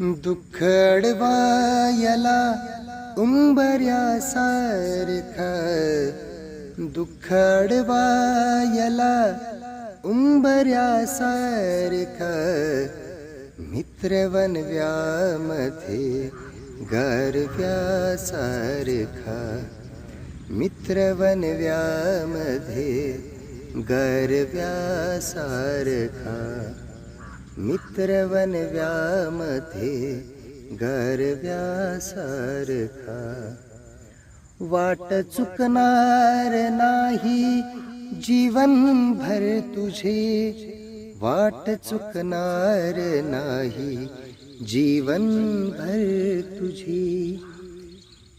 दुःखडवायला उंबऱ्यासारखा दुःखडवायला उंबऱ्यासारखा मित्रवन व्यामध्ये गरव्यासारखा मित्रवन व्यामध्ये गरव्यासारखा मित्रवन व्यामध्ये गरव्यासारखा वाट चुकणार नाही जीवनभर तुझे. वाट चुकणार नाही जीवनभर तुझी.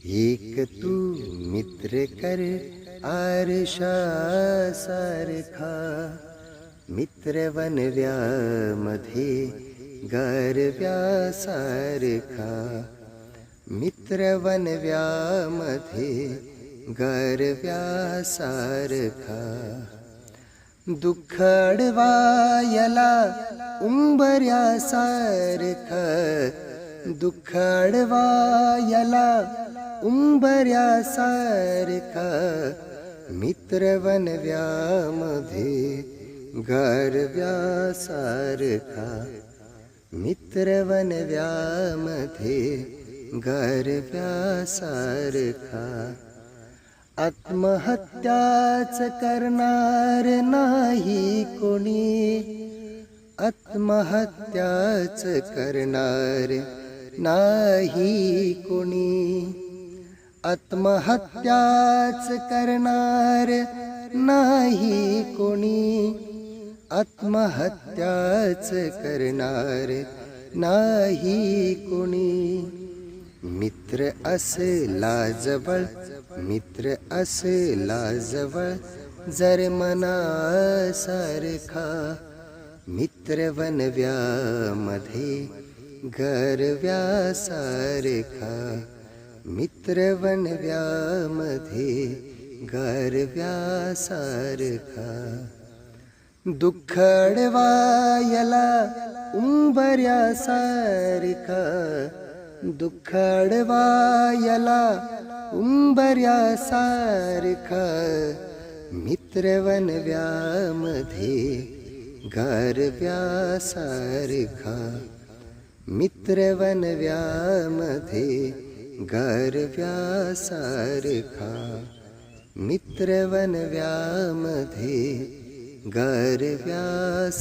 एक तू मित्र कर आरशा सारखा मित्रवन व्यामध्ये गरव्यासारखा। मित्रवन व्यामध्ये गरव्यासारखा। दुःखडवायला उंबऱ्यासारखा। दुःखडवायला उंबऱ्यासारखा। मित्रवन व्यामध्ये गरव्यासारखा मित्रवनव्यामध्ये गरव्यासारखा आत्महत्याच करणार नाही कोणी आत्महत्याच करणार नाही कोणी। आत्महत्याच करणार नाही कोणी। आत्महत्याच करणार नाही कोणी. मित्र असला जवळ मित्र असला जवळ जर मनासारखा मित्रवन व्यामध्ये गरव्यासारखा मित्रवन व्यामध्ये गरव्यासारखा दुःखडवायला उंबऱ्यासारखा दुःखडवायला उंबऱ्यासारखा मित्रवन व्यामध्ये गरव्यासारखा मित्रवन व्यामध्ये गरव्यासारखा मित्रवन व्यामधे गरव्यासारखा